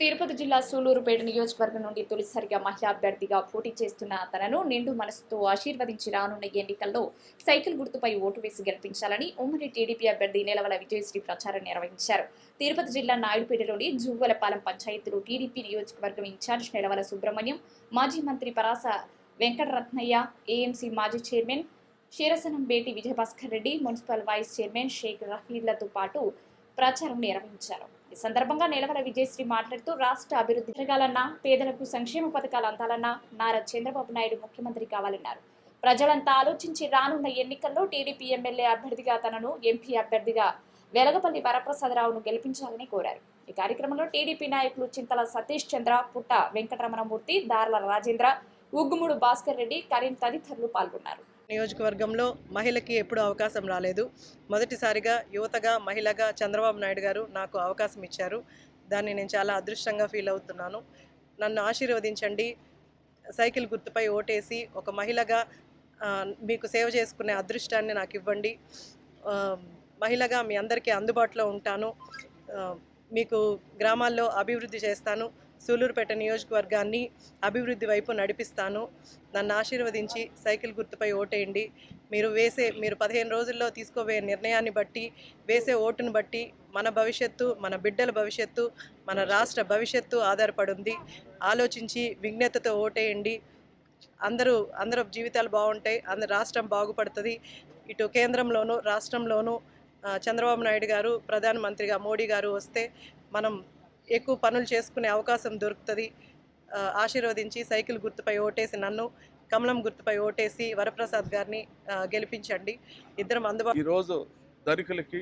తిరుపతి జిల్లా సూలూరుపేట నియోజకవర్గం నుండి తొలిసారిగా మహిళా అభ్యర్థిగా పోటీ చేస్తున్న తనను నిండు మనసుతో ఆశీర్వదించి రానున్న ఎన్నికల్లో సైకిల్ గుర్తుపై ఓటు వేసి గెలిపించాలని ఉమ్మడి టీడీపీ అభ్యర్థి నిలవల విజయశ్రీ ప్రచారం నిర్వహించారు. తిరుపతి జిల్లా నాయుడుపేటలోని జువ్వలపాలెం పంచాయతీలో టీడీపీ నియోజకవర్గం ఇన్ఛార్జ్ నిలవల సుబ్రహ్మణ్యం మాజీ మంత్రి పరాస వెంకటరత్నయ్య ఏఎంసీ మాజీ చైర్మన్ క్షీరసనం Beti Vijayabhaskar Reddy municipal vice chairman Sheikh రఫీర్లతో పాటు ప్రచారం నిర్వహించారు. ఈ సందర్భంగా నేలవర విజయశ్రీ మాట్లాడుతూ రాష్ట్ర అభివృద్ధి జరగాలన్నా పేదలకు సంక్షేమ పథకాలు అందాలన్నా నారా చంద్రబాబు నాయుడు ముఖ్యమంత్రి కావాలన్నారు. ప్రజలంతా ఆలోచించి రానున్న ఎన్నికల్లో టీడీపీ ఎమ్మెల్యే అభ్యర్థిగా తనను ఎంపీ అభ్యర్థిగా వెలగపల్లి వరప్రసాదరావును గెలిపించాలని కోరారు. ఈ కార్యక్రమంలో టీడీపీ నాయకులు చింతల సతీష్ చంద్ర పుట్ట వెంకటరమణమూర్తి దార్ల రాజేంద్ర ఉగ్గుముడు భాస్కర్ రెడ్డి కరీం తదితరులు పాల్గొన్నారు. నియోజకవర్గంలో మహిళకి ఎప్పుడూ అవకాశం రాలేదు. మొదటిసారిగా యువతగా మహిళగా చంద్రబాబు నాయుడు గారు నాకు అవకాశం ఇచ్చారు. దాన్ని నేను చాలా అదృష్టంగా ఫీల్ అవుతున్నాను. నన్ను ఆశీర్వదించండి. సైకిల్ గుర్తుపై ఓటేసి ఒక మహిళగా మీకు సేవ చేసుకునే అదృష్టాన్ని నాకు ఇవ్వండి. మహిళగా మీ అందరికీ అందుబాటులో ఉంటాను. మీకు గ్రామాల్లో అభివృద్ధి చేస్తాను. సూలూరుపేట నియోజకవర్గాన్ని అభివృద్ధి వైపు నడిపిస్తాను. నన్ను ఆశీర్వదించి సైకిల్ గుర్తుపై ఓటేయండి. మీరు వేసే మీరు పదిహేను రోజుల్లో తీసుకోబోయే నిర్ణయాన్ని బట్టి వేసే ఓటును బట్టి మన భవిష్యత్తు మన బిడ్డల భవిష్యత్తు మన రాష్ట్ర భవిష్యత్తు ఆధారపడింది. ఆలోచించి విజ్ఞతతో ఓటేయండి. అందరూ అందరూ జీవితాలు బాగుంటాయి అందరు రాష్ట్రం బాగుపడుతుంది. ఇటు కేంద్రంలోనూ రాష్ట్రంలోనూ చంద్రబాబు నాయుడు గారు ప్రధానమంత్రిగా మోడీ గారు వస్తే మనం ఎక్కువ పనులు చేసుకునే అవకాశం దొరుకుతుంది. ఆశీర్వదించి సైకిల్ గుర్తుపై ఓటేసి నన్ను కమలం గుర్తుపై ఓటేసి వరప్రసాద్ గారిని గెలిపించండి. ఇద్దరం అందుబాటు ఈరోజు ధనికులకి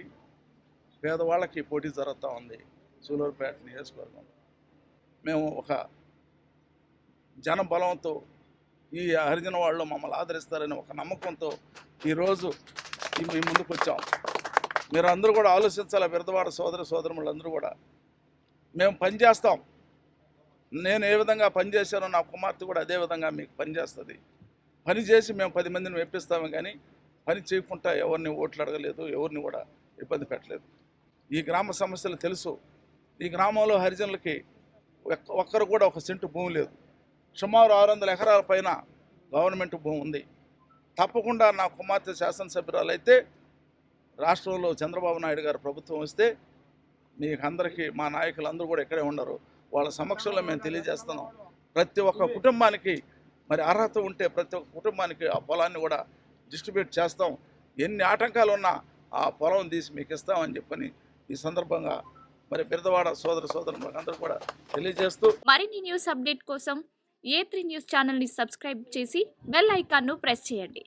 పేదవాళ్ళకి పోటీ జరుగుతూ ఉంది. సూలూరుపేట నియోజకవర్గం మేము ఒక జన బలంతో ఈ హరిజన వాళ్ళు మమ్మల్ని ఆదరిస్తారని ఒక నమ్మకంతో ఈరోజు ఈ మీ ముందుకు వచ్చాం మీరు అందరూ కూడా ఆలోచించాలి బిరదవాడ సోదర సోదరులందరూ కూడా మేము పనిచేస్తాం నేను ఏ విధంగా పనిచేశానో నా కుమార్తె కూడా అదే విధంగా మీకు పనిచేస్తుంది పని చేసి మేము పది మందిని మెప్పిస్తాము కానీ పని చేయకుండా ఎవరిని ఓట్లు అడగలేదు ఎవరిని కూడా ఇబ్బంది పెట్టలేదు. ఈ గ్రామ సమస్యలు తెలుసు. ఈ గ్రామంలో హరిజనులకి ఒక్క- ఒక్కరు కూడా ఒక సెంటు భూమి లేదు. సుమారు ఆరు వందల ఎకరాల పైన గవర్నమెంట్ భూమి ఉంది. తప్పకుండా నా కుమార్తె శాసనసభ్యురాలు అయితే రాష్ట్రంలో చంద్రబాబు నాయుడు గారు ప్రభుత్వం వస్తే మీకు అందరికీ మా నాయకులందరూ కూడా ఇక్కడే ఉండరు. వాళ్ళ సమక్షంలో మేము తెలియజేస్తున్నాం. ప్రతి ఒక్క కుటుంబానికి మరి అర్హత ఉంటే ప్రతి ఒక్క కుటుంబానికి ఆ పొలాన్ని కూడా డిస్ట్రిబ్యూట్ చేస్తాం. ఎన్ని ఆటంకాలు ఉన్నా ఆ పొలం తీసి మీకు ఇస్తామని చెప్పని ఈ సందర్భంగా మరి బిరదవాడ సోదర సోదరు అందరూ కూడా తెలియజేస్తూ మరిన్ని న్యూస్ అప్డేట్ కోసం ఏ త్రీ న్యూస్ ఛానల్ని సబ్స్క్రైబ్ చేసి బెల్ ఐకాన్ను ప్రెస్ చేయండి.